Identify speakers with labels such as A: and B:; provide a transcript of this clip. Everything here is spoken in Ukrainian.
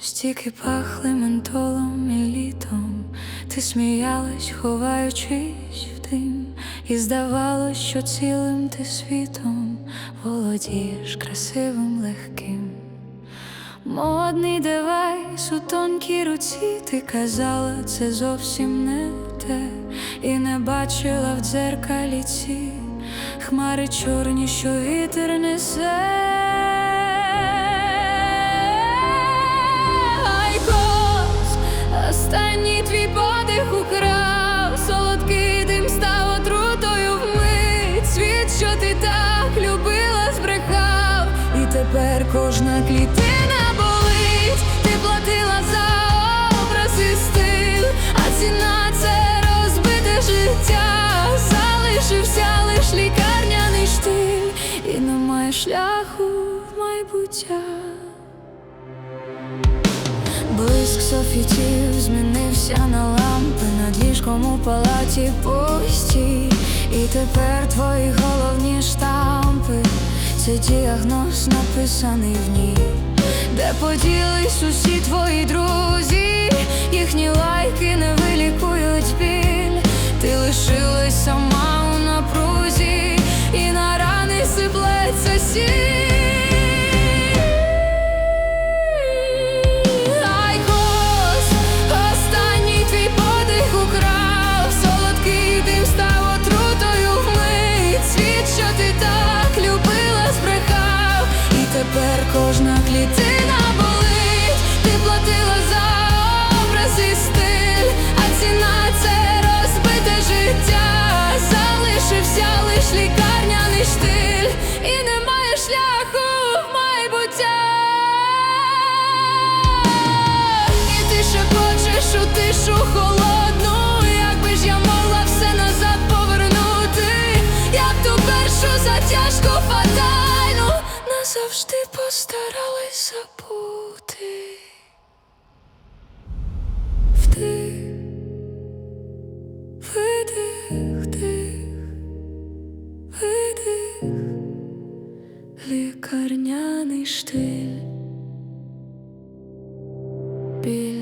A: Стіки пахли ментолом і літом, ти сміялась, ховаючись в дим, і здавалось, що цілим ти світом володієш красивим легким. Модний девайс у тонкій руці, ти казала, це зовсім не те, і не бачила в дзеркалі ці хмари чорні, що вітер несе. Так любила, збрехав, і тепер кожна клітина болить. Ти платила за образ і стиль, а ціна це розбите життя. Залишився лиш лікарняний штиль, і немає шляху в майбуття. Блиск софітів змінився на лампи над ліжком у палаті пусті. І тепер твої штампи це діагноз написаний в ній, де поділись усі твої друзі, їхні лайки не вилікують біль. Ти лишилась сама нашу тишу холодну, якби ж я могла все назад повернути, я б ту першу затяжку фатальну назавжди постаралась забути. Вдих, видих, тих, видих, лікарняний штиль. Біль